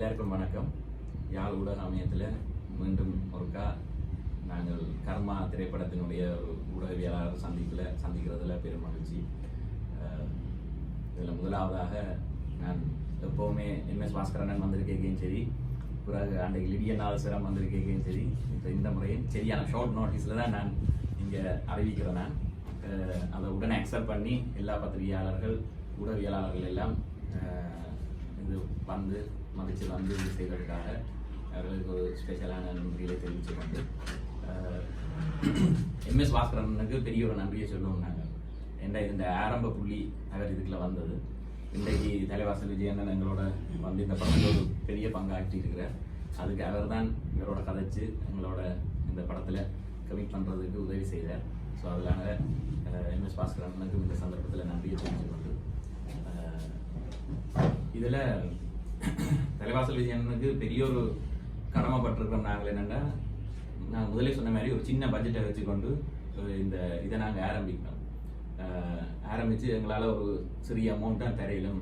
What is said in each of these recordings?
எல்லாருக்கும் வணக்கம். யாழ் ஊடக அமையத்தில் மீண்டும் ஒருக்கா நாங்கள் கர்மா திரைப்படத்தினுடைய ஊடகவியலாளர் சந்திப்பில் சந்திக்கிறதுல பெரும் மகிழ்ச்சி. இதில் முதலாவதாக நான் எப்போவுமே எம்எஸ் பாஸ்கரண்ணன் வந்திருக்கேன் சரி பிறகு அன்றைக்கு லிடியன் நாதஸ்வரம் வந்திருக்கேன் சரி இப்போ இந்த முறையும் சரியான ஷார்ட் நோட்டீஸில் தான் நான் இங்கே அறிவிக்கிறேன் நான். அதை உடனே அக்செப்ட் பண்ணி எல்லா பத்திரிகையாளர்கள் ஊடகவியலாளர்கள் எல்லாம் இது வந்து மதிச்சு வந்து இது செய்வதற்காக அவர்களுக்கு ஒரு ஸ்பெஷலான நன்றிகளை தெரிவித்து கொண்டு எம்எஸ் பாஸ்கரனுக்கு பெரிய ஒரு நன்றியை சொல்லுவோம் நாங்கள் என்ற இந்த ஆரம்ப புள்ளி அவர் இதுக்குள்ள வந்தது? இன்றைக்கு தலைவாசல் விஜயண்ணன் எங்களோட வந்து இந்த படத்தில் ஒரு பெரிய பங்காற்றி இருக்கிறார் அதுக்கு அவர் தான் எங்களோட கதைச்சு எங்களோட இந்த படத்தில் கமிட் பண்ணுறதுக்கு உதவி செய்தார். ஸோ அதனால எம்எஸ் பாஸ்கரனுக்கு இந்த சந்தர்ப்பத்தில் நன்றியை தெரிவித்து கொண்டு இதில் தலைவாசல் விஜயனுக்கு பெரிய ஒரு கடமைப்பட்டிருக்கிறோம் நாங்கள் என்னென்னா நான் முதலே சொன்ன மாதிரி ஒரு சின்ன பட்ஜெட்டை வச்சுக்கொண்டு இந்த இதை நாங்கள் ஆரம்பிக்கிறோம். ஆரம்பித்து எங்களால் ஒரு சிறிய அமௌண்ட்டாக தரையிலும்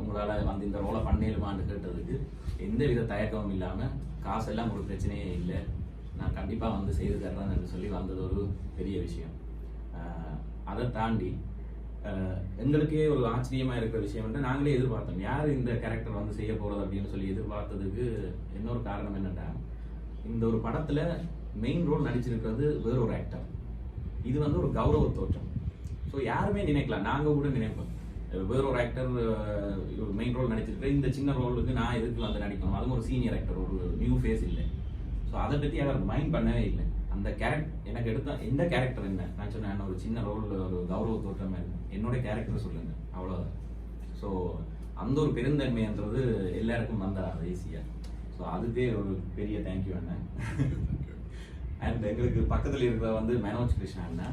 உங்களால் வந்து இந்த ரோலை பண்ணேலுமான்னு கேட்டதுக்கு எந்த வித தயக்கமும் இல்லாமல் காசெல்லாம் ஒரு பிரச்சனையே இல்லை. நான் கண்டிப்பாக வந்து செய்து தர்றேன் என்று சொல்லி வந்தது ஒரு பெரிய விஷயம். அதை தாண்டி எங்களுக்கே ஒரு ஆச்சரியமா இருக்கிற விஷயம் வந்து நாங்களே எதிர்பார்த்தோம். யார் இந்த கேரக்டர் வந்து செய்ய போறது அப்படின்னு சொல்லி எதிர்பார்த்ததுக்கு இன்னொரு காரணம் என்னென்னா இந்த ஒரு படத்துல மெயின் ரோல் நடிச்சிருக்கிறது வேற ஒரு ஆக்டர் இது வந்து ஒரு கௌரவ தோற்றம். ஸோ யாருமே நினைக்கலாம் நாங்கள் கூட நினைப்போம். வேற ஒரு ஆக்டர் மெயின் ரோல் நடிச்சிருக்கிற இந்த சின்ன ரோலுக்கு நான் எதுக்கு வந்து நடிக்கணும்? அதுவும் ஒரு சீனியர் ஆக்டர் ஒரு நியூ ஃபேஸ் இல்லை. ஸோ அதை பற்றி அவர் மைண்ட் பண்ணவே இல்லை. அந்த கேரக்டர் எனக்கு எடுத்த எந்த கேரக்டர் என்ன? நான் சொன்னேன் நான் ஒரு சின்ன ரோல் ஒரு கௌரவ தோற்றம் என்னோட கேரக்டர் சொல்லுங்க அவ்வளோதான் ஸோ அந்த ஒரு பெருந்தன்மைன்றது எல்லாருக்கும் வந்தார் ஈஸியாக ஸோ அதுவே ஒரு பெரிய தேங்க்யூ அண்ணன் அண்ட் எங்களுக்கு பக்கத்தில் இருக்கிற வந்து மனோஜ் கிருஷ்ணா அண்ணா.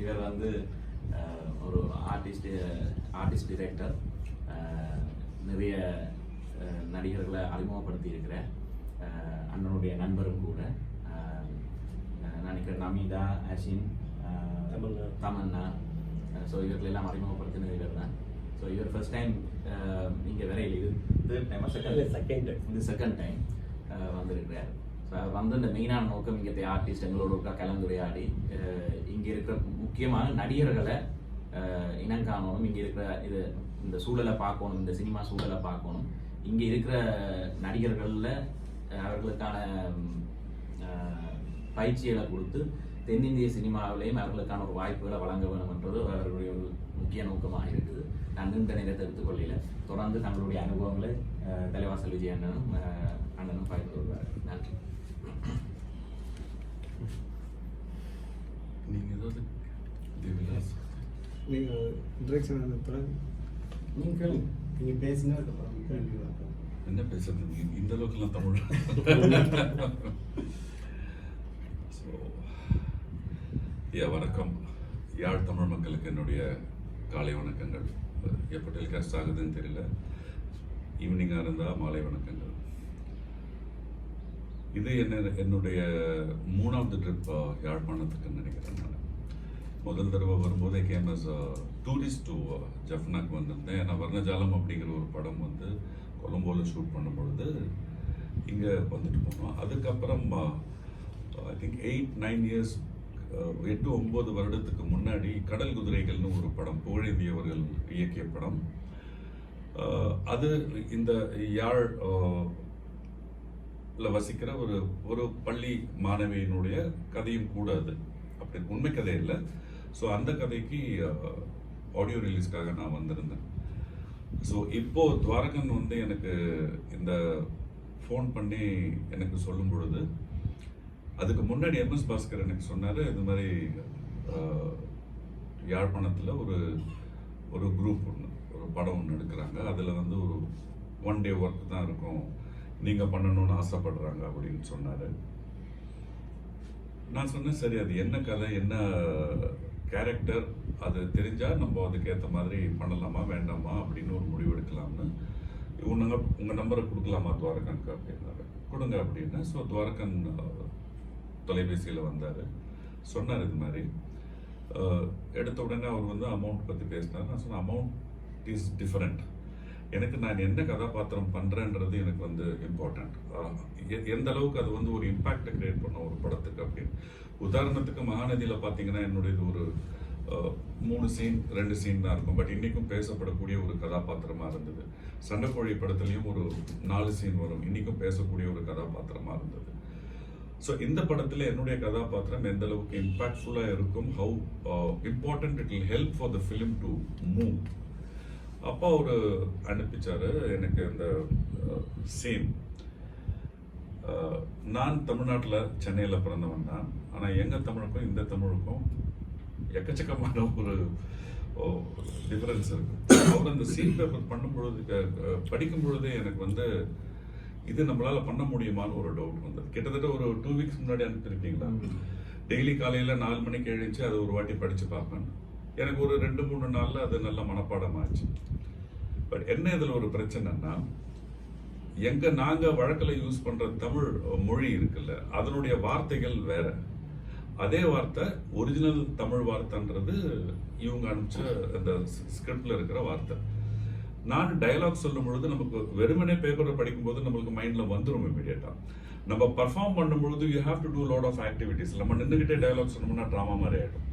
இவர் வந்து ஒரு ஆர்டிஸ்ட் ஆர்டிஸ்ட் டிரெக்டர் நிறைய நடிகர்களை அறிமுகப்படுத்தி இருக்கிற அண்ணனுடைய நண்பரும் கூட. நினைக்கிறேன் நமிதா அஷின் தமன்னா. தமன்னா. ஸோ இவர்களெல்லாம் அறிமுகப்படுத்தினது இவர் தான் ஸோ இவர் ஃபர்ஸ்ட் டைம் இங்கே வரையில் இது தேர்ட் டைம் second time. இது செகண்ட் டைம் வந்திருக்கிறார். ஸோ அவர் வந்து இந்த மெயினான நோக்கம் இங்கே ஆர்டிஸ்ட் எங்களோட இருக்கா கலந்துரையாடி இங்கே இருக்கிற முக்கியமான நடிகர்களை அஹ், இனம் காணணும் இங்கே இருக்கிற இது இந்த சூழலை பார்க்கணும் இந்த சினிமா சூழலை பார்க்கணும். இங்கே இருக்கிற நடிகர்களில் அவர்களுக்கான பயிற்சிகளை கொடுத்து தென்னிந்திய சினிமாவிலேயும் அவர்களுக்கான ஒரு வாய்ப்புகளை வழங்க வேணும்ன்றது அவர்களுடைய ஒரு முக்கிய நோக்கமாக இருக்குது. நான் நீண்ட நேரத்தை எடுத்துக்கொள்ளையில தொடர்ந்து தங்களுடைய அனுபவங்களை தலைவாசல் விஜய் அண்ணனும் அண்ணனும் பகிர்ந்து வருவார் நன்றி. நீங்க ஏதாவது தேவிலாஸ் நீங்கள் நீங்கள் கேளுங்க. நீங்கள் பேசினா அதுக்கப்புறம் கேள்வி பார்ப்போம் என்ன பேசுறது? இந்த அளவுக்குலாம் தமிழ் ஸோ ஐயா வணக்கம். யாழ் தமிழ் மக்களுக்கு என்னுடைய காலை வணக்கங்கள். எப்போ டெலிகாஸ்ட் ஆகுதுன்னு தெரியல. ஈவினிங்காக இருந்தால் மாலை வணக்கங்கள். இது என்ன என்னுடைய மூணாவது ட்ரிப் யாழ்ப்பாணத்துக்குன்னு நினைக்கிறேன் நான். முதல் தடவை வரும்போதே கேமஸ் டூரிஸ்ட் டு ஜஃப்னாக்கு வந்திருந்தேன். ஏன்னா வர்ணஜாலம் அப்படிங்கிற ஒரு படம் வந்து கொலம்போவில் ஷூட் பண்ணும் பொழுது இங்கே வந்துட்டு போனோம். அதுக்கப்புறம் I think eight nine years எட்டு ஒம்பது வருடத்துக்கு முன்னாடி கடல் குதிரைகள்னு ஒரு படம் புகழேந்தியவர்கள் இயக்கிய படம். அது இந்த யாழ் வசிக்கிற ஒரு ஒரு பள்ளி மாணவியினுடைய கதையும் கூட அது. அப்படி உண்மை கதை இல்லை. ஸோ அந்த கதைக்கு ஆடியோ ரிலீஸ்க்காக நான் வந்திருந்தேன். ஸோ இப்போ துவாரகன் வந்து எனக்கு இந்த ஃபோன் பண்ணி எனக்கு சொல்லும் பொழுது அதுக்கு முன்னாடி எம்எஸ் பாஸ்கர் எனக்கு சொன்னார் இந்த மாதிரி யாழ்ப்பாணத்தில் ஒரு ஒரு குரூப் ஒன்று ஒரு படம் ஒன்று எடுக்கிறாங்க. அதில் வந்து ஒரு ஒன் டே ஒர்க் தான் இருக்கும். நீங்கள் பண்ணணும்னு ஆசைப்படுறாங்க அப்படின்னு சொன்னார். நான் சொன்னேன் சரி அது என்ன கதை என்ன கேரக்டர் அது தெரிஞ்சால் நம்ம அதுக்கேற்ற மாதிரி பண்ணலாமா வேண்டாமா அப்படின்னு ஒரு முடிவு எடுக்கலாம்னு. உன்னங்க உங்கள் நம்பரை கொடுக்கலாமா துவாரகனுக்கு அப்படின்னாரு. கொடுங்க அப்படின்னு. ஸோ துவாரகன் தொலைபேசியில் வந்தார். சொன்னார் இது மாதிரி. எடுத்த உடனே அவர் வந்து அமௌண்ட் பற்றி பேசினார். நான் சொன்னேன் அமௌண்ட் இஸ் டிஃப்ரெண்ட் எனக்கு நான் என்ன கதாபாத்திரம் பண்ணுறேன்றது எனக்கு வந்து இம்பார்ட்டண்ட் எந்த அளவுக்கு அது வந்து ஒரு இம்பேக்டை கிரியேட் பண்ண ஒரு படத்துக்கு அப்படின்னு. உதாரணத்துக்கு மகாநதியில் பார்த்தீங்கன்னா என்னுடைய ஒரு மூணு சீன் ரெண்டு சீன் தான் இருக்கும். பட் இன்றைக்கும் பேசப்படக்கூடிய ஒரு கதாபாத்திரமாக இருந்தது. சண்டைக்கோழி படத்துலேயும் ஒரு நாலு சீன் வரும். இன்றைக்கும் பேசக்கூடிய ஒரு கதாபாத்திரமாக இருந்தது. ஸோ இந்த படத்தில் என்னுடைய கதாபாத்திரம் எந்த அளவுக்கு இம்பாக்ட்ஃபுல்லாக இருக்கும் how important it will help for the film to move அப்பா ஒரு அனுப்பிச்சாரு எனக்கு அந்த uh, சீன் uh, நான் தமிழ்நாட்டில் சென்னையில் பிறந்தவன் தான். ஆனால் எங்கள் தமிழுக்கும் இந்த தமிழுக்கும் எக்கச்சக்கமான ஒரு டிஃப்ரென்ஸ் இருக்கு. அவர் அந்த சீன் பேப்பர் பண்ணும் பொழுது படிக்கும் பொழுதே எனக்கு வந்து இது நம்மளால பண்ண முடியுமான்னு ஒரு டவுட் வந்தது. கிட்டத்தட்ட ஒரு டூ வீக்ஸ் முன்னாடி அனுப்பியிருக்கீங்களா? டெய்லி காலையில நாலு மணிக்கு எழுந்துச்சு அதை ஒரு வாட்டி படிச்சு பார்ப்பேன். எனக்கு ஒரு ரெண்டு மூணு நாள்ல அது நல்ல மனப்பாடம் ஆச்சு பட் என்ன இதுல ஒரு பிரச்சனைன்னா எங்க நாங்க வழக்குல யூஸ் பண்ற தமிழ் மொழி இருக்குல்ல அதனுடைய வார்த்தைகள் வேற. அதே வார்த்தை ஒரிஜினல் தமிழ் வார்த்தைன்றது இவங்க அனுப்பிச்ச அந்த ஸ்கிரிப்ட்ல இருக்கிற வார்த்தை. நான் டைலாக் சொல்லும் பொழுது நமக்கு வெறுமனே பேப்பரை படிக்கும்போது நம்மளுக்கு மைண்டில் வந்துடும் இமீடியட்டாக நம்ம பர்ஃபார்ம் பண்ணும்பொழுது you have to do lot of activities நம்ம நின்றுகிட்டே டைலாக் சொன்னோம்னா ட்ராமா மாதிரி ஆகிடும்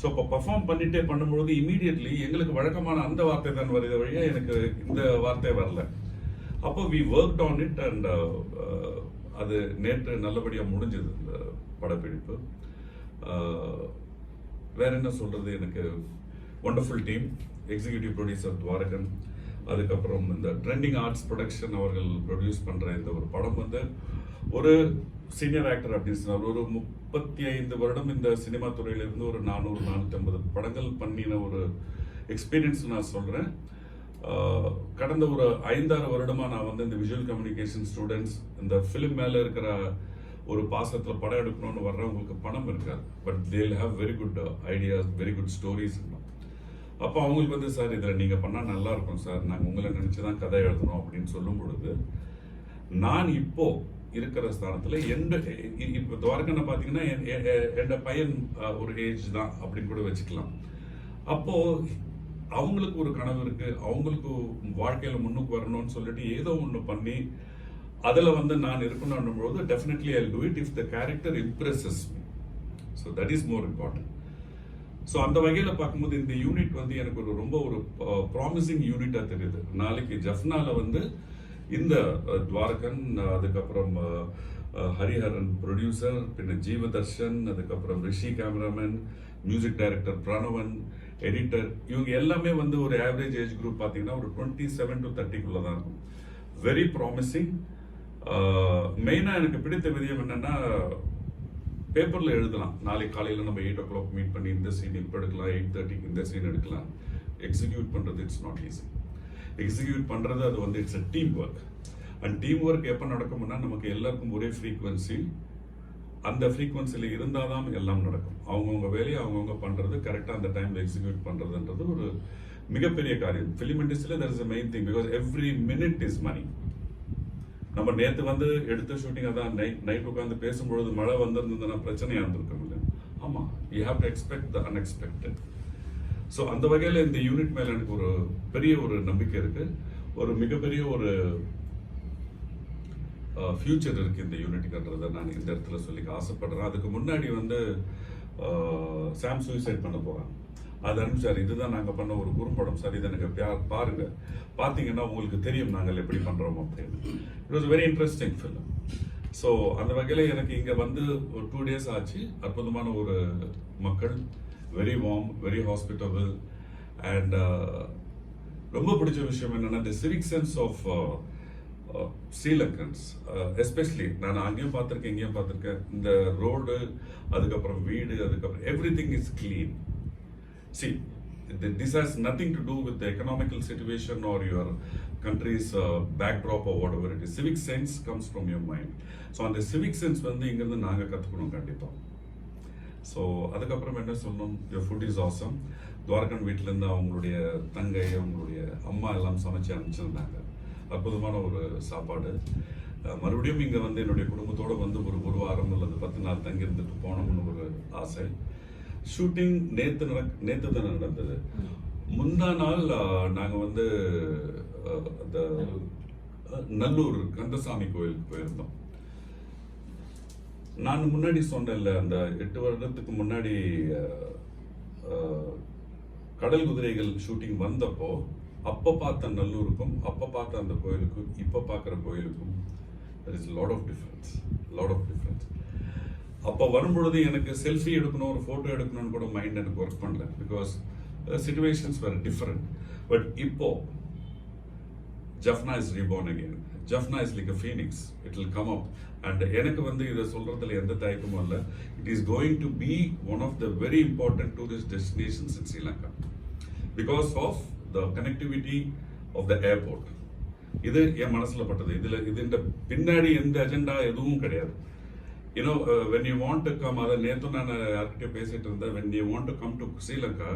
ஸோ இப்போ பர்ஃபார்ம் பண்ணிட்டே பண்ணும்பொழுது இமீடியட்லி எங்களுக்கு வழக்கமான அந்த வார்த்தை தான் வருது வழியா எனக்கு இந்த வார்த்தை வரல. அப்போ we work on it and அது நேற்று நல்லபடியாக முடிஞ்சது இந்த படப்பிடிப்பு. Uh, வேற என்ன சொல்றது எனக்கு? Wonderful team executive producer Dwarakan. அதுக்கப்புறம் இந்த ட்ரெண்டிங் ஆர்ட்ஸ் ப்ரொடக்ஷன் அவர்கள் ப்ரொடியூஸ் பண்ணுற இந்த ஒரு படம் வந்து ஒரு சீனியர் ஆக்டர் அப்படின்னு சொன்னார். ஒரு முப்பத்தி ஐந்து வருடம் இந்த சினிமா துறையிலிருந்து ஒரு நானூறு நானூற்றி ஐம்பது படங்கள் பண்ணின ஒரு எக்ஸ்பீரியன்ஸ் நான் சொல்கிறேன் கடந்த ஒரு ஐந்தாறு வருடமாக நான் வந்து இந்த விஷுவல் கம்யூனிகேஷன் ஸ்டூடெண்ட்ஸ் இந்த ஃபிலிம் மேலே இருக்கிற ஒரு பாசத்தில் படம் எடுக்கணும்னு வர்றவங்களுக்கு பணம் இருக்காது. But they have very good ideas very good stories அப்போ அவங்களுக்கு வந்து சார் இதில் நீங்கள் பண்ணால் நல்லா இருக்கும் சார். நாங்கள் உங்களை நினச்சி தான் கதை எழுதணும் அப்படின்னு சொல்லும் பொழுது நான் இப்போ இருக்கிற ஸ்தானத்தில் எந்த இப்போ துவாரகனை பார்த்தீங்கன்னா என்- பையன் ஒரு ஏஜ் தான் அப்படின்னு கூட வச்சுக்கலாம். அப்போது அவங்களுக்கு ஒரு கனவு இருக்குது அவங்களுக்கு வாழ்க்கையில் முன்னுக்கு வரணும்னு சொல்லிட்டு ஏதோ ஒன்று பண்ணி அதில் வந்து நான் இருக்கணும் பொழுது definitely I do it if the character impresses me so that is more important so அந்த வகையில் பார்க்கும்போது இந்த யூனிட் வந்து எனக்கு ஒரு ரொம்ப ஒரு ப்ராமிசிங் யூனிட்டாக தெரியுது. நாளைக்கு ஜஃப்னாவில் வந்து இந்த துவாரகன் அதுக்கப்புறம் ஹரிஹரன் ப்ரொடியூசர் பின்ன ஜீவதர்ஷன் அதுக்கப்புறம் Rishi cameraman music director Pranavan editor இவங்க எல்லாமே வந்து ஒரு ஆவரேஜ் ஏஜ் குரூப் பார்த்தீங்கன்னா ஒரு டுவெண்ட்டி செவன் டு தேர்ட்டிக்குள்ளே தான் இருக்கும். வெரி ப்ராமிசிங் மெயினாக எனக்கு பிடித்த விதயம் என்னென்னா பேப்பரில் எழுதலாம். நாளைக்கு காலையில் நம்ம எயிட் ஓ கிளாக் மீட் பண்ணி இந்த சீன் இப்போ எடுக்கலாம். எயிட் தேர்ட்டிக்கு இந்த சீன் எடுக்கலாம். எக்ஸிக்யூட் பண்ணுறது இட்ஸ் நாட் ஈஸி எக்ஸிக்யூட் பண்ணுறது அது வந்து it's a team work and team work எப்போ நடக்கும்னா நமக்கு எல்லாருக்கும் ஒரே ஃப்ரீக்வன்சி அந்த ஃப்ரீக்வன்சியில் இருந்தால் தான் எல்லாம் நடக்கும். அவங்கவுங்க வேலையை அவங்கவுங்க பண்ணுறது கரெக்டாக அந்த டைமில் எக்ஸிக்யூட் பண்ணுறதுன்றது ஒரு மிகப்பெரிய காரியம். ஃபிலிம் இண்டஸ்ட்ரியில் there is a main thing because every minute is money நம்ம நேற்று வந்து எடுத்த ஷூட்டிங் அதான் நைட் நைட் உட்காந்து பேசும்பொழுது மழை வந்திருந்ததுன்னா பிரச்சனையாக இருந்திருக்கும் இல்லை? ஆமாம் you have to expect the unexpected so அந்த வகையில் இந்த யூனிட் மேலே எனக்கு ஒரு பெரிய ஒரு நம்பிக்கை இருக்குது ஒரு மிகப்பெரிய ஒரு ஃப்யூச்சர் இருக்குது இந்த யூனிட்டுன்றதை நான் இந்த இடத்துல சொல்லிக்க ஆசைப்படுறேன். அதுக்கு முன்னாடி வந்து சாம் சூசைட் பண்ண போகிறாங்க அது அனுப்பிச்சார். இதுதான் நாங்கள் பண்ண ஒரு குறும்படம் சார். இதை எனக்கு பாருங்க. பார்த்தீங்கன்னா உங்களுக்கு தெரியும் நாங்கள் எப்படி பண்ணுறோம் அப்படின்னு. It was very interesting film so அந்த வகையில் எனக்கு இங்கே வந்து ஒரு டூ டேஸ் ஆச்சு. அற்புதமான ஒரு மக்கள். Very warm very hospitable and ரொம்ப பிடிச்ச விஷயம் என்னென்னா the civic sense of Sri Lankans especially நான் அங்கேயும் பார்த்துருக்கேன் இங்கேயும் பார்த்துருக்கேன். இந்த ரோடு அதுக்கப்புறம் வீடு அதுக்கப்புறம் everything is clean see this has nothing to do with the economical situation or your country's uh, backdrop or whatever it is. Civic sense comes from your mind. So அந்த civic sense வந்து இங்கேருந்து நாங்க கத்துக்கணும் கண்டிப்பா. So அதுக்கப்புறம் என்ன சொல்லணும்? Your food is awesome. Thuvarakan வீட்ல இருந்து அவங்களுடைய தங்கை அவங்களுடைய அம்மா எல்லாம் சமைச்சு அனுப்பிச்சிருந்தாங்க. அற்புதமான ஒரு சாப்பாடு. மறுபடியும் இங்க வந்து என்னுடைய குடும்பத்தோட வந்து ஒரு ஒரு வாரம் அல்லது பத்து நாள் தங்கி இருந்துட்டு போனோம்னு ஒரு ஆசை. ஷூட்டிங் நேத்து நடக் நேத்து தானே நடந்தது. முந்தா நாள் நாங்கள் வந்து அந்த நல்லூர் கந்தசாமி கோயிலுக்கு போயிருந்தோம். நான் முன்னாடி சொன்னேன்ல அந்த எட்டு வருடத்துக்கு முன்னாடி கடல் குதிரைகள் ஷூட்டிங் வந்தப்போ அப்போ பார்த்த நல்லூருக்கும் அப்போ பார்த்த அந்த கோயிலுக்கும் இப்போ பார்க்குற கோயிலுக்கும் there is lot of difference lot of difference அப்போ வரும்பொழுது எனக்கு செல்ஃபி எடுக்கணும் ஒரு ஃபோட்டோ எடுக்கணும்னு கூட மைண்ட் எனக்கு ஒர்க் பண்ணல. பிகாஸ் சுச்சுவேஷன்ஸ் வேறு டிஃப்ரெண்ட் பட் இப்போ Jaffna is reborn again Jaffna is like a phoenix it will come up and எனக்கு வந்து இதை சொல்றதுல எந்த தயக்கமும் இல்லை. It is going to be one of the very important tourist destinations in Sri Lanka because of the connectivity of the airport இது என் மனசுல பட்டது. இதுல இதுன்ற பின்னாடி எந்த அஜெண்டா எதுவும் கிடையாது. You know when you want to come அதை நேற்று நான் யார்கிட்டயும் பேசிட்டு இருந்தேன். When you want to come to Sri Lanka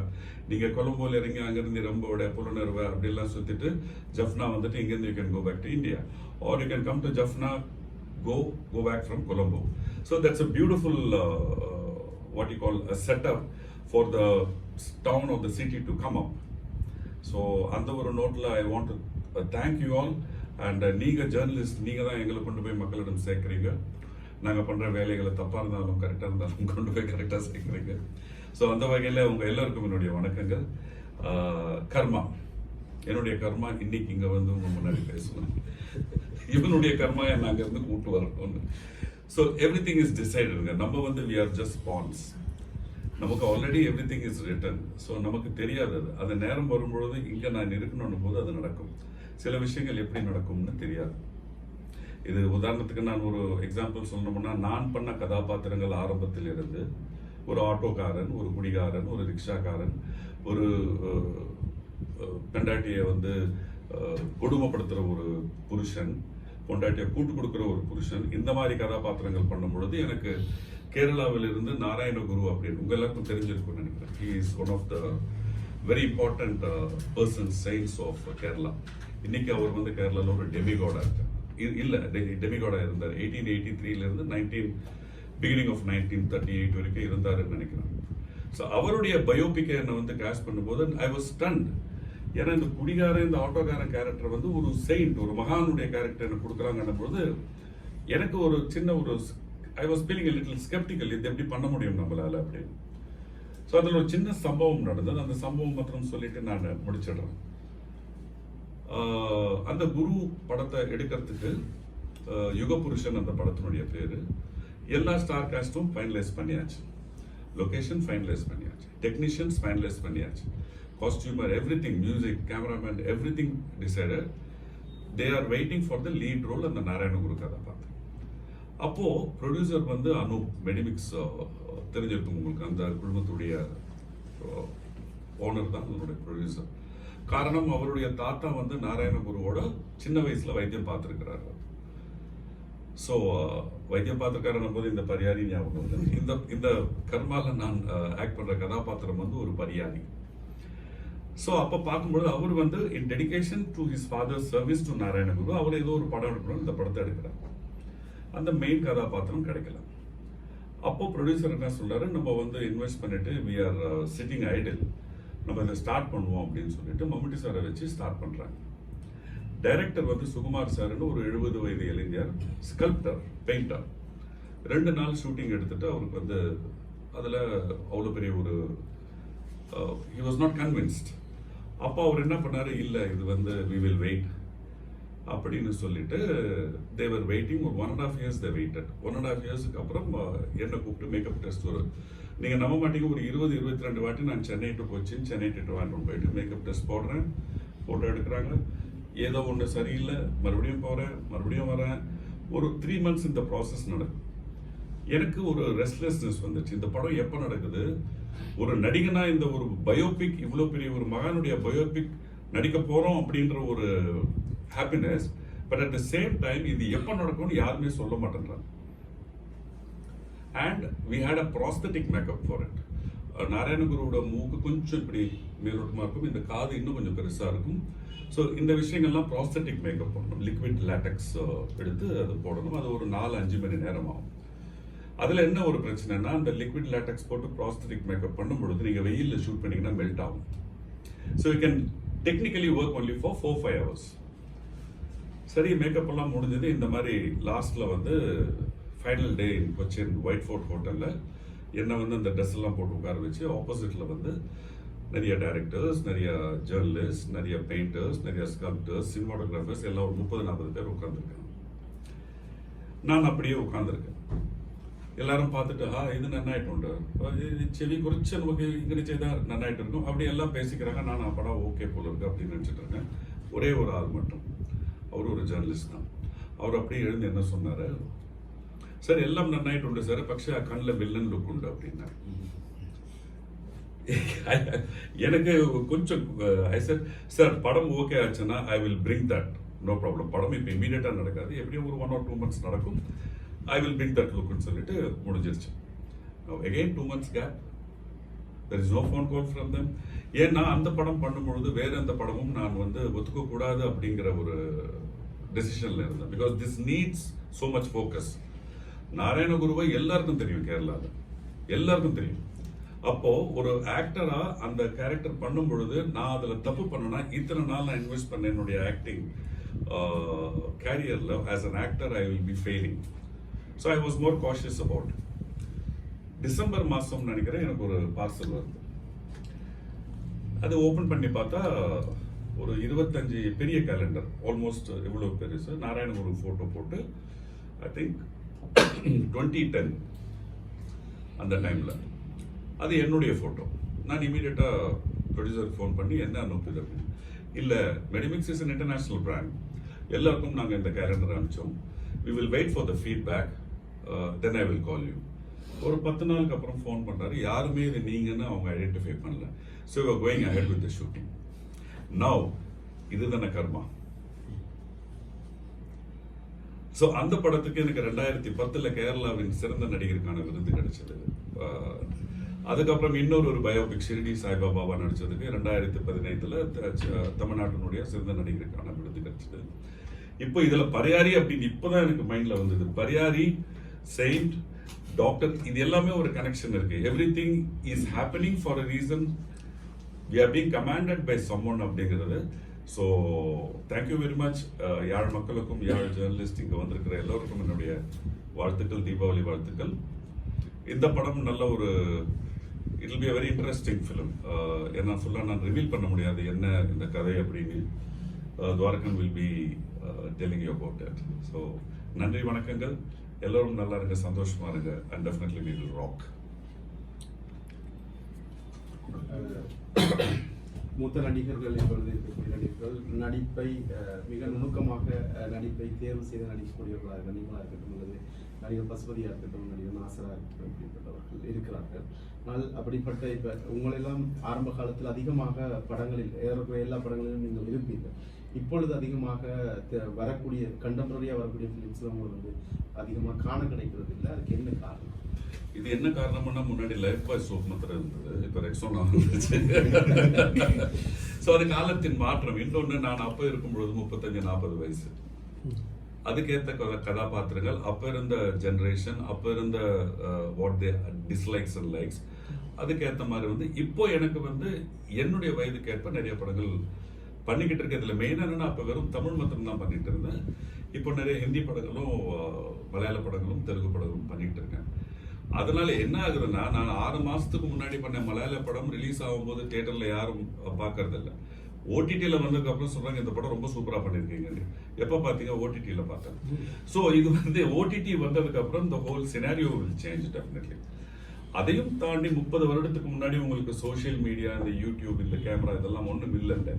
நீங்கள் கொலம்போல இறங்கி அங்கிருந்து ரொம்போட புலனர்வை அப்படிலாம் சுற்றிட்டு ஜஃப்னா வந்துட்டு இங்கேருந்து you can go back to India or you can come to Jaffna go go back from Colombo so that's a beautiful what you call a setup for the town of the city to come up so அந்த ஒரு நோட்டில் I want to thank you all and நீங்கள் journalist நீங்கள் தான் எங்களை கொண்டு போய் மக்களிடம் சேர்க்குறீங்க. நாங்கள் பண்ணுற வேலைகளை தப்பாக இருந்தாலும் கரெக்டாக இருந்தாலும் கொண்டு போய் கரெக்டாக சேர்க்குறீங்க ஸோ அந்த வகையில் உங்கள் எல்லாருக்கும் என்னுடைய வணக்கங்கள். கர்மா. என்னுடைய கர்மா இன்னைக்கு இங்கே வந்து உங்கள் முன்னாடி பேசுவேன் இவனுடைய கர்மா என்ன அங்கேருந்து கூட்டு வரணும்னு ஸோ எவ்ரி திங் இஸ் டிசைடுங்க நம்ம வந்து வி ஆர் ஜஸ்ட் பான்ஸ் நமக்கு already everything is written so நமக்கு தெரியாது அது. அது நேரம் வரும்பொழுது இங்கே நான் இருக்கணும்னு போது அது நடக்கும். சில விஷயங்கள் எப்படி நடக்கும்னு தெரியாது. இது உதாரணத்துக்கு நான் ஒரு எக்ஸாம்பிள் சொல்லணும்னா நான் பண்ண கதாபாத்திரங்கள் ஆரம்பத்தில் இருந்து ஒரு ஆட்டோக்காரன் ஒரு குடிகாரன் ஒரு ரிக்ஷாக்காரன் ஒரு பெண்டாட்டியை வந்து கொடுமைப்படுத்துகிற ஒரு புருஷன் பொண்டாட்டியை கூட்டு கொடுக்குற ஒரு புருஷன் இந்த மாதிரி கதாபாத்திரங்கள் பண்ணும் பொழுது எனக்கு கேரளாவிலிருந்து நாராயணகுரு அப்படின்னு உங்கள் எல்லாருக்கும் தெரிஞ்சிருக்கும்னு நினைக்கிறேன். He is one of the very important person saints of Kerala. இன்னைக்கு அவர் வந்து கேரளாவில் ஒரு டெமிகோடா இருக்கார். இல்லை டெமிகாடாக இருந்தார். Eighteen eighty த்ரீலேருந்து nineteen beginning of nineteen thirty eight வரைக்கும் இருந்தாருன்னு நினைக்கிறேன். ஸோ அவருடைய பயோபிக்கை என்னை வந்து கேஷ் பண்ணும்போது ஐ வாஸ் ஸ்டன்ட் ஏன்னா இந்த குடிகாரன் இந்த ஆட்டோக்காரன் கேரக்டர் வந்து ஒரு செயின்ட் ஒரு மகானுடைய கேரக்டர் எனக்கு கொடுக்குறாங்கன்னும் போது எனக்கு ஒரு சின்ன ஒரு I was feeling little sceptical இது எப்படி பண்ண முடியும் நம்மளால அப்படின்னு. ஸோ அதில் ஒரு சின்ன சம்பவம் நடந்தது. அந்த சம்பவம் மாத்திரம் சொல்லிட்டு நான் முடிச்சிடுறேன். அந்த குரு படத்தை எடுக்கிறதுக்கு யுகபுருஷன் அந்த படத்தினுடைய பேர். எல்லா ஸ்டார் காஸ்ட்டும் ஃபைனலைஸ் பண்ணியாச்சு. லொகேஷன் ஃபைனலைஸ் பண்ணியாச்சு. டெக்னீஷியன்ஸ் ஃபைனலைஸ் பண்ணியாச்சு. Costumer everything music cameraman everything decided they are waiting for the lead role அந்த நாராயணகுரு கதாபாத்திரம் அப்போது ப்ரொடியூசர் வந்து அனூப் மெடிமிக்ஸ் தெரிஞ்சிருக்கும் உங்களுக்கு. அந்த குழுமத்துடைய ஓனர் தான் அதனுடைய ப்ரொடியூசர் காரணம் அவருடைய தாத்தா வந்து நாராயணகுருவோட சின்ன வயசுல வைத்தியம் பார்த்துருக்கிறாரு. ஸோ uh, வைத்தியம் பார்த்துருக்காருன்னும் போது இந்த பரியாரி ஞாபகம் வந்து இந்த இந்த கர்மாவில் நான் uh, ஆக்ட் பண்ற கதாபாத்திரம் வந்து ஒரு பரியாரி ஸோ அப்போ பார்க்கும்பொழுது அவர் வந்து in dedication to his father service to Narayana Guru அவர் ஏதோ ஒரு படம் எடுக்கணும் இந்த படத்தை எடுக்கிறார். அந்த மெயின் கதாபாத்திரம் கிடைக்கல. அப்போ ப்ரொடியூசர் என்ன சொல்றாரு நம்ம வந்து இன்வெஸ்ட் பண்ணிட்டு வி ஆர் சிட்டிங் ஐடில் நம்ம இதை ஸ்டார்ட் பண்ணுவோம் அப்படின்னு சொல்லிட்டு மம்முட்டி சாரை வச்சு ஸ்டார்ட் பண்ணுறாங்க டைரக்டர் வந்து சுகுமார் சார்னு ஒரு எழுபது வயது இளைஞர் ஸ்கல்ப்டர் பெயிண்டர் ரெண்டு நாள் ஷூட்டிங் எடுத்துட்டு அவருக்கு வந்து அதில் அவ்வளோ பெரிய ஒரு ஹி வாஸ் நாட் கன்வின்ஸ்ட் அப்போ அவர் என்ன பண்ணாரு? இல்லை இது வந்து வி வில் வெயிட் அப்படின்னு சொல்லிட்டு தேவர் வெயிட்டிங் ஒரு one and half years they waited one and half இயர்ஸ்க்கு அப்புறம் என்னை கூப்பிட்டு மேக்கப் டெஸ்ட் ஒரு நீங்கள் நம்ப மாட்டீங்க ஒரு இருபது இருபத்தி ரெண்டு வாட்டி நான் சென்னை டு கொச்சின் சென்னை டு வாண்டோம் போயிட்டு மேக்கப் டெஸ்ட் போடுறேன். ஃபோட்டோ எடுக்கிறாங்க. ஏதோ ஒன்று சரியில்லை. மறுபடியும் போகிறேன் மறுபடியும் வரேன். ஒரு த்ரீ மந்த்ஸ் இந்த ப்ராசஸ் நடக்கும் எனக்கு ஒரு ரெஸ்ட்லெஸ்னஸ் வந்துச்சு. இந்த படம் எப்போ நடக்குது? ஒரு நடிகனா இந்த ஒரு பயோபிக் இவ்வளோ பெரிய ஒரு மகானுடைய பயோபிக் நடிக்க போகிறோம் அப்படின்ற ஒரு happiness but at the same time இது எப்போ நடக்கும்னு யாருமே சொல்ல மாட்டேன்றாங்க. And we had a prosthetic makeup for it நாராயணகுருவோட மூக்கு கொஞ்சம் இப்படி மேலோட்டமாக இருக்கும். இந்த காது இன்னும் கொஞ்சம் பெருசாக இருக்கும். ஸோ இந்த விஷயங்கள்லாம் ப்ராஸ்தட்டிக் மேக்கப் பண்ணணும். லிக்விட் லேட்டக்ஸ் uh, எடுத்து அது போடணும். அது ஒரு நாலு அஞ்சு மணி நேரம் ஆகும் அதில் என்ன ஒரு பிரச்சனைனா அந்த லிக்விட் லேட்டக்ஸ் போட்டு ப்ராஸ்தட்டிக் மேக்கப் பண்ணும் பொழுது நீங்கள் வெயிலில் ஷூட் பண்ணிங்கன்னா மெல்ட் ஆகும். So you can technically work only for four five hours சரி மேக்கப் எல்லாம் முடிஞ்சது. இந்த மாதிரி லாஸ்ட்டில் வந்து final day in Cochin White Fort ஹோட்டலில் என்னை வந்து அந்த ட்ரெஸ் எல்லாம் போட்டு உட்கார வச்சு ஆப்போசிட்டில் வந்து நிறைய டேரக்டர்ஸ் நிறைய ஜேர்னலிஸ்ட் நிறைய பெயிண்டர்ஸ் நிறைய ஸ்கல்ப்டர்ஸ் சினிமாட்டோகிராஃபர்ஸ் எல்லாம் ஒரு முப்பது நாற்பது பேர் உட்காந்துருக்கேன் நான் அப்படியே உட்காந்துருக்கேன் எல்லாரும் பார்த்துட்டு ஆ இது நன்னாயிட்டு செவி குறிச்சு நமக்கு இங்கிருந்து தான் நன்னாயிட்டு இருக்கும் அப்படி எல்லாம் பேசிக்கிறாங்க. நான் படம் ஓகே போல இருக்கு அப்படின்னு நினச்சிட்டு இருக்கேன். ஒரே ஒரு ஆள் மட்டும். அவர் ஒரு ஜேர்னலிஸ்ட் தான். அவர் அப்படியே எழுந்து என்ன சொன்னார்? సార్ ఎల్లం నన్నైట్ உண்டு சார். పక్షే கண்ணில் కళ్ళ லுக் உண்டு அப்படின்னா. అప్పుడిన్నా எனக்கு கொஞ்சம் ஐ சார் சார் படம் ஓகே ஆச்சுன்னா I will bring that no problem படம் இப்போ இமீடியட்டாக நடக்காது. எப்படியும் ஒரு ஒன் ஆர் டூ மந்த்ஸ் நடக்கும். ஐ வில் பிரிங் தட் லுக்குன்னு சொல்லிட்டு முடிஞ்சிருச்சு. Again two months gap there is no phone call from them ஏன்னா அந்த படம் பண்ணும்பொழுது வேறு எந்த படமும் நான் வந்து ஒத்துக்கக்கூடாது அப்படிங்கிற ஒரு டெசிஷனில் இருந்தேன். Because this needs so much focus நாராயணகுருவை எல்லாருக்கும் தெரியும் கேரளாவில் எல்லாருக்கும் தெரியும். அப்போ ஒரு ஆக்டரா அந்த கேரக்டர் பண்ணும் பொழுது நான் அதில் தப்பு பண்ணனா இத்தனை நாள் நான் இன்வெஸ்ட் பண்ண என்னுடைய acting கேரியரில் as an actor I will be failing so I was more cautious about December மாதம் நினைக்கிறேன் எனக்கு ஒரு பார்சல் வருது. அது ஓப்பன் பண்ணி பார்த்தா ஒரு இருபத்தஞ்சு பெரிய கேலண்டர் ஆல்மோஸ்ட் இவ்வளோ பெருசு? நாராயணகுரு ஃபோட்டோ போட்டு ஐ திங்க் டுவெண்ட்டி டென் அந்த டைமில் அது என்னுடைய ஃபோட்டோ நான் இமீடியட்டாக ப்ரொடியூசருக்கு ஃபோன் பண்ணி என்ன அனுப்புது அப்படின்னு. இல்லை Medimix is an international brand எல்லாருக்கும் நாங்கள் இந்த calendar அனுப்பிச்சோம். We will wait for the feedback then I will call you ஒரு பத்து நாளுக்கு அப்புறம் ஃபோன் பண்ணுறாரு யாருமே இது நீங்கன்னு அவங்க ஐடென்டிஃபை பண்ணல. So going ahead with the shooting now இதுதானே கர்மா. ஸோ அந்த படத்துக்கு எனக்கு ரெண்டாயிரத்தி பத்தில் கேரளாவின் சிறந்த நடிகருக்கான விருது கிடைச்சது. அதுக்கப்புறம் இன்னொரு ஒரு பயோபிக் ஷிரடி சாய்பாபாவா நடிச்சதுக்கு ரெண்டாயிரத்தி பதினைந்தில் த- தமிழ்நாட்டினுடைய சிறந்த நடிகருக்கான விருது கிடைச்சது. இப்போ இதில் பரியாரி அப்படின்னு இப்போ தான் எனக்கு மைண்டில் வந்தது. பரியாரி செயின்ட் டாக்டர் இது எல்லாமே ஒரு கனெக்ஷன் இருக்கு. Everything is happening for a reason we are being commanded by someone அப்படிங்கிறது so thank you very much Yazh மக்களுக்கும் யாழ் ஜேர்னலிஸ்ட் இங்கே வந்திருக்கிற எல்லோருக்கும் என்னுடைய வாழ்த்துக்கள் தீபாவளி வாழ்த்துக்கள். இந்த படம் நல்ல ஒரு it be a very interesting film ஏன்னா ஃபுல்லாக நான் ரிவீல் பண்ண முடியாது என்ன இந்த கதை அப்படின்னு. Uh, Dwarakan will be telling you about it so நன்றி வணக்கங்கள். எல்லோரும் நல்லா இருங்க சந்தோஷமா இருங்க அண்ட் டெஃபினெட்லி வில் ராக் மூத்த நடிகர்கள் இப்பொழுது இருக்கக்கூடிய நடிகர்கள் நடிப்பை மிக நுணுக்கமாக நடிப்பை தேர்வு செய்து நடிக்கக்கூடியவர்களாக நடிகர்களாக இருக்கட்டும் அல்லது நடிகர் பசுபதியாக இருக்கட்டும் நடிகர் நாசராக இருக்கட்டும் அப்படிப்பட்டவர்கள் இருக்கிறார்கள். ஆனால் அப்படிப்பட்ட இப்போ உங்களெல்லாம் ஆரம்ப காலத்தில் அதிகமாக படங்களில் ஏறக்குறைய எல்லா படங்களிலும் நீங்கள் இருப்பீர்கள். இப்பொழுது அதிகமாக வரக்கூடிய கண்டெம்பரரியாக வரக்கூடிய ஃபிலிம்ஸ்லாம் உங்களுக்கு வந்து அதிகமாக காண கிடைக்கிறது இல்லை அதுக்கு என்ன காரணம்? இது என்ன காரணம்னா முன்னாடி லைஃப் பாய் சோப் மாத்திரம் இருந்தது இப்ப ரெக்ஸோனா வந்துச்சு ஸோ அது காலத்தின் மாற்றம். இன்னொன்னு நான் அப்போ இருக்கும் பொழுது முப்பத்தஞ்சு நாற்பது வயசு. அதுக்கேத்த கதாபாத்திரங்கள் அப்ப இருந்த ஜெனரேஷன் அப்ப இருந்த what they dislikes and likes அதுக்கேற்ற மாதிரி வந்து இப்போ எனக்கு வந்து என்னுடைய வயதுக்கு ஏற்ப நிறைய படங்கள் பண்ணிக்கிட்டு இருக்கேன். இதுல மெயினாக என்னன்னா அப்போ வெறும் தமிழ் மட்டும் தான் பண்ணிட்டு இருந்தேன். இப்போ நிறைய ஹிந்தி படங்களும் மலையாள படங்களும் தெலுங்கு படங்களும் பண்ணிட்டு இருக்கேன். அதனால என்ன ஆகுதுன்னா நான் ஆறு மாசத்துக்கு முன்னாடி பண்ண மலையாள படம் ரிலீஸ் ஆகும்போது தியேட்டர்ல யாரும் பாக்குறது இல்ல ஓடிடியில வந்ததுக்கு அப்புறம் சொல்றாங்க இந்த படம் ரொம்ப சூப்பரா பண்ணிருக்கீங்க எப்ப பாத்தீங்க ஓடிடியில பார்த்தேன். சோ இது வந்து ஓடிடி வந்ததுக்கு அப்புறம் இந்த whole scenario will change definitely அதையும் தாண்டி முப்பது வருடத்துக்கு முன்னாடி உங்களுக்கு சோஷியல் மீடியா இந்த யூடியூப் இந்த கேமரா இதெல்லாம் ஒன்றும் இல்லைல்ல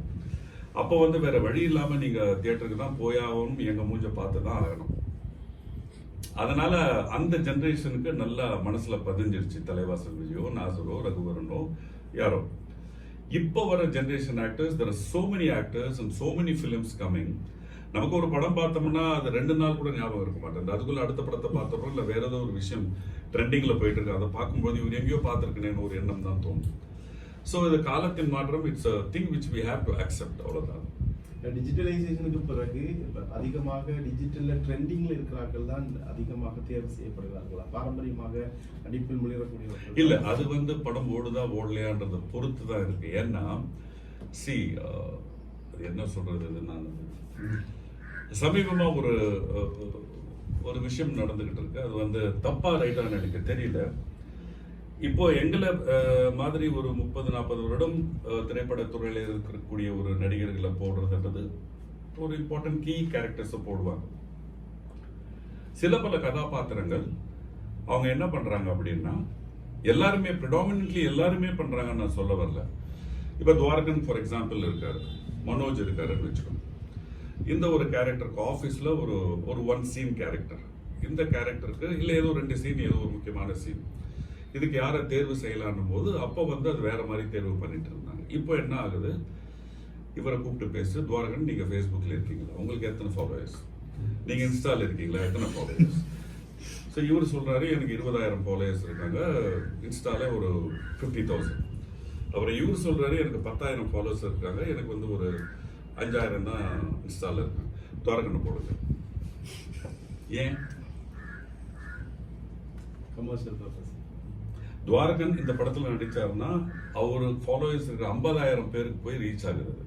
அப்போ வந்து வேற வழி இல்லாம நீங்க தியேட்டருக்கு தான் போயாகணும் எங்க மூஞ்ச பார்த்து தான் ஆகணும். அதனால அந்த ஜென்ரேஷனுக்கு நல்லா மனசுல பதிஞ்சிருச்சு. தலைவாசல் விஜயோ நாசரோ ரகுவரனோ யாரோ. இப்போ வர generation actors there so many actors and so many films coming நமக்கு ஒரு படம் பார்த்தோம்னா அது ரெண்டு நாள் கூட ஞாபகம் இருக்க மாட்டேங்குது. அதுக்குள்ள அடுத்த படத்தை பார்த்தோம் இல்லை வேற ஏதோ ஒரு விஷயம் ட்ரெண்டிங்கில் போயிட்டு இருக்கு. அதை பார்க்கும்போது இவர் எங்கேயோ பார்த்துருக்கேன்னு ஒரு எண்ணம் தான் தோணும். ஸோ இது காலத்தின் மாற்றம். It's a thing which we have to accept அவ்வளோதான் டிஜிட்டலைசேஷனுக்கு பிறகு அதிகமாக டிஜிட்டலில் ட்ரெண்டிங்கில் இருக்கிறார்கள் தான் அதிகமாக தேர்வு செய்யப்படுகிறார்களா. பாரம்பரியமாக நடிப்பில் முன்னேறக்கூடிய இல்லை அது வந்து படம் ஓடுதா ஓடலையான்றத பொறுத்து தான் இருக்கு. ஏன்னா சி அது என்ன சொல்றது நான் சமீபமா ஒரு ஒரு விஷயம் நடந்துகிட்டு இருக்கு. அது வந்து தப்பா ரைட்டான்னு எனக்கு தெரியல. இப்போ எங்களை மாதிரி ஒரு முப்பது நாற்பது வருடம் திரைப்படத்துறையில் இருக்கக்கூடிய ஒரு நடிகர்களை போடுறதுன்றது ஒரு இம்பார்ட்டன்ட் கீ கேரக்டர்ஸை போடுவாங்க. சில பல கதாபாத்திரங்கள் அவங்க என்ன பண்றாங்க அப்படின்னா எல்லாருமே ப்ரிடாமினென்ட்லி எல்லாருமே பண்றாங்கன்னு நான் சொல்ல வரல. இப்போ துவாரகன் ஃபார் எக்ஸாம்பிள் இருக்கார் மனோஜ் இருக்காருன்னு வச்சுக்கோங்க. இந்த ஒரு கேரக்டருக்கு ஆஃபீஸில் ஒரு ஒரு ஒன் சீன் கேரக்டர் இந்த கேரக்டருக்கு இல்லை ஏதோ ரெண்டு சீன் ஏதோ ஒரு முக்கியமான சீன் இதுக்கு யாரை தேர்வு செய்யலான்னும் போது அப்போ வந்து அது வேற மாதிரி தேர்வு பண்ணிட்டு இருந்தாங்க. இப்போ என்ன ஆகுது? இவரை கூப்பிட்டு பேசு. துவாரகன் நீங்கள் ஃபேஸ்புக்கில் இருக்கீங்களா? உங்களுக்கு எத்தனை ஃபாலோயர்ஸ் நீங்கள் இன்ஸ்டாவில் இருக்கீங்களா? எத்தனை ஃபாலோயர்ஸ் ஸோ இவர் சொல்கிறாரு எனக்கு இருபதாயிரம் ஃபாலோயர்ஸ் இருக்காங்க. இன்ஸ்டாவில் ஒரு ஃபிஃப்டி தௌசண்ட் அப்புறம் இவர் சொல்கிறாரு எனக்கு பத்தாயிரம் ஃபாலோவர்ஸ் இருக்காங்க. எனக்கு வந்து ஒரு அஞ்சாயிரம் தான் இன்ஸ்டாவில் இருக்காங்க துவாரகனை போடுங்க. ஏன்? கமர்ஷியல் பர்பஸ் துவாரகன் இந்த படத்தில் நடிச்சாருன்னா அவர் ஃபாலோவர்ஸ் இருக்கிற ஐம்பதாயிரம் பேருக்கு போய் ரீச் ஆகிறது.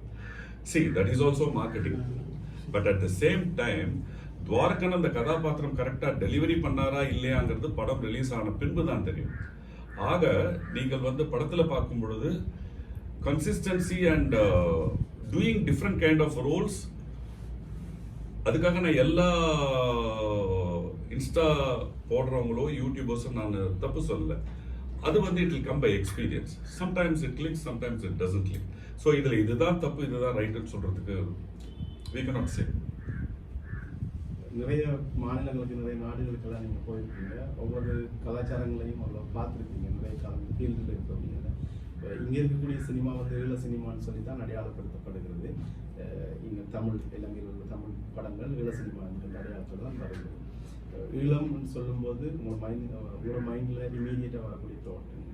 See that is also marketing but at the same time Dwarakan அந்த கதாபாத்திரம் கரெக்டாக டெலிவரி பண்ணாரா இல்லையாங்கிறது படம் ரிலீஸ் ஆன பின்பு தான் தெரியும். ஆக நீங்கள் வந்து படத்தில் பார்க்கும் பொழுது consistency and doing different kind of roles அதுக்காக நான் எல்லா uh, இன்ஸ்டா போடுறவங்களோ யூடியூபர்ஸும் நான் தப்பு சொல்லலை. அது வந்து it will come by experience sometimes it click sometimes it doesn't click so இதில் இதுதான் தப்பு இதுதான் ரைட்டுன்னு சொல்கிறதுக்கு வி கனாட் சே நிறைய மாநிலங்களுக்கு நிறைய நாடுகளுக்கெல்லாம் நீங்கள் போயிருக்கீங்க. ஒவ்வொரு கலாச்சாரங்களையும் அவ்வளோ பார்த்துருக்கீங்க. நிறைய காலம் ஃபீல்டில் இருக்கிறவங்க இங்கே இருக்கக்கூடிய சினிமா வந்து ஈழ சினிமான்னு சொல்லி தான் அடையாளப்படுத்தப்படுகிறது இங்கே தமிழ் இலங்கையில் உள்ள தமிழ் படங்கள் ஈழ சினிமா என்கின்ற அடையாளத்தில் தான் வருகிறது. ஈழம்னு சொல்லும்போது உங்கள் மைண்ட் உங்களோட மைண்டில் இமீடியட்டாக வரக்கூடிய தோட்டம்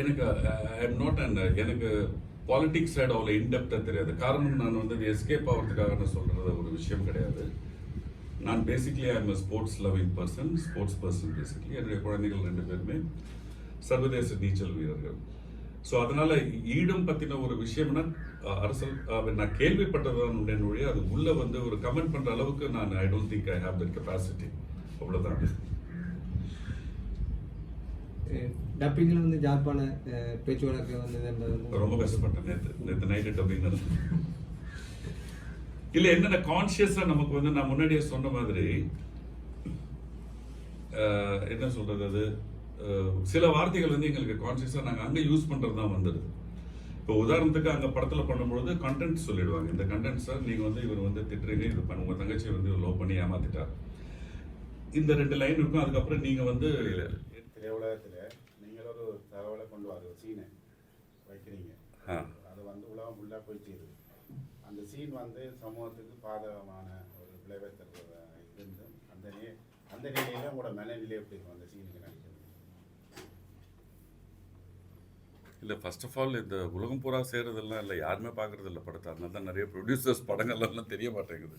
எனக்கு ஐ எம் நாட் அண்ட் எனக்கு பாலிடிக்ஸ் சைடு அவ்வளோ இன்டெப்டாக தெரியாது. காரணம் நான் வந்து எஸ்கேப் ஆகிறதுக்காக நான் சொல்கிறது ஒரு விஷயம் கிடையாது. நான் basically I am sports loving person sports person basically என்னுடைய குழந்தைகள் ரெண்டு பேருமே சர்வதேச நீச்சல் வீரர்கள். ஸோ அதனால ஈடம் பத்தின ஒரு விஷயம்னா அரசல் அஹ், நான் கேள்விப்பட்டதான் உடைய அது உள்ள வந்து ஒரு கமெண்ட் பண்ற அளவுக்கு நான் I don't think I have that capacity அவ்வளவுதான். டப்பிங்கில் வந்து ஜாப்பான பேச்சு வழக்கு வந்து ரொம்ப கஷ்டப்பட்டேன் நேத்து நேத்து நைட்டு டப்பிங் நடந்து இல்ல என்னென்ன கான்சியஸா நமக்கு வந்து நான் முன்னாடியே சொன்ன மாதிரி என்ன சொல்றது அது? சில வார்த்தைகள் வந்து எங்களுக்கு கான்சியஸா நாங்க அங்க யூஸ் பண்றது தான் வந்துடுது. இப்போ உதாரணத்துக்கு அங்க படத்துல பண்ணும்பொழுது கண்டென்ட் சொல்லிடுவாங்க. இந்த கண்டென்ட் சார் நீங்க வந்து இவர் வந்து திட்டுறீங்க இது பண்ண உங்க தங்கச்சி வந்து லோ பண்ணி ஏமாத்திட்டார் இந்த ரெண்டு லைன் இருக்கும் அதுக்கப்புறம் நீங்க வந்து திரையுலகத்தில் நீங்கள் ஒரு தகவலை கொண்டு வர சீனை வைக்கிறீங்க. அது வந்து உலகம் ஃபுல்லாக போய் சேருது அந்த சீன் வந்து சமூகத்துக்கு பாதகமான ஒரு விளைவை தருவதா இருந்து அந்த நே அந்த நிலையில உங்களோட மனநிலை எப்படி இருக்கும் அந்த சீனுக்கு இல்லை ஃபர்ஸ்ட் ஆஃப் ஆல் இந்த உலகம் பூரா செய்கிறதெல்லாம் இல்லை யாருமே பார்க்கறது இல்லை படத்தை. அதனால தான் நிறைய ப்ரொடியூசர்ஸ் படங்கள்லாம் தெரிய மாட்டேங்குது.